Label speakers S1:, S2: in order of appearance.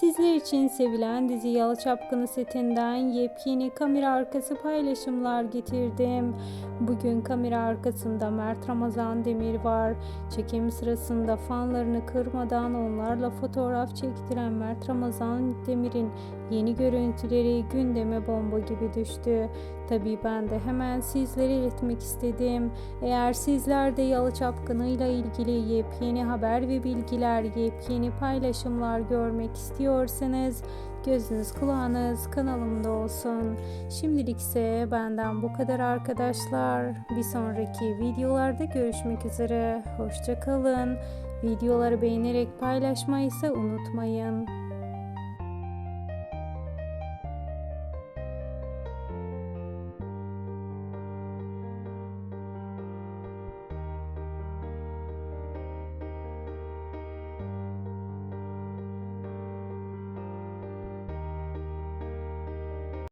S1: Sizler için sevilen dizi Yalı Çapkını setinden yepyeni kamera arkası paylaşımlar getirdim. Bugün kamera arkasında Mert Ramazan Demir var. Çekim sırasında fanlarını kırmadan onlarla fotoğraf çektiren Mert Ramazan Demir'in yeni görüntüleri gündeme bomba gibi düştü. Tabii ben de hemen sizlere iletmek istedim. Eğer sizler de Yalı Çapkını ile ilgili yepyeni haber ve bilgiler, yepyeni paylaşımlar görmek istiyorsanız gözünüz kulağınız kanalımda olsun. Şimdilik ise benden bu kadar arkadaşlar. Bir sonraki videolarda görüşmek üzere. Hoşça kalın. Videoları beğenerek paylaşmayı ise unutmayın.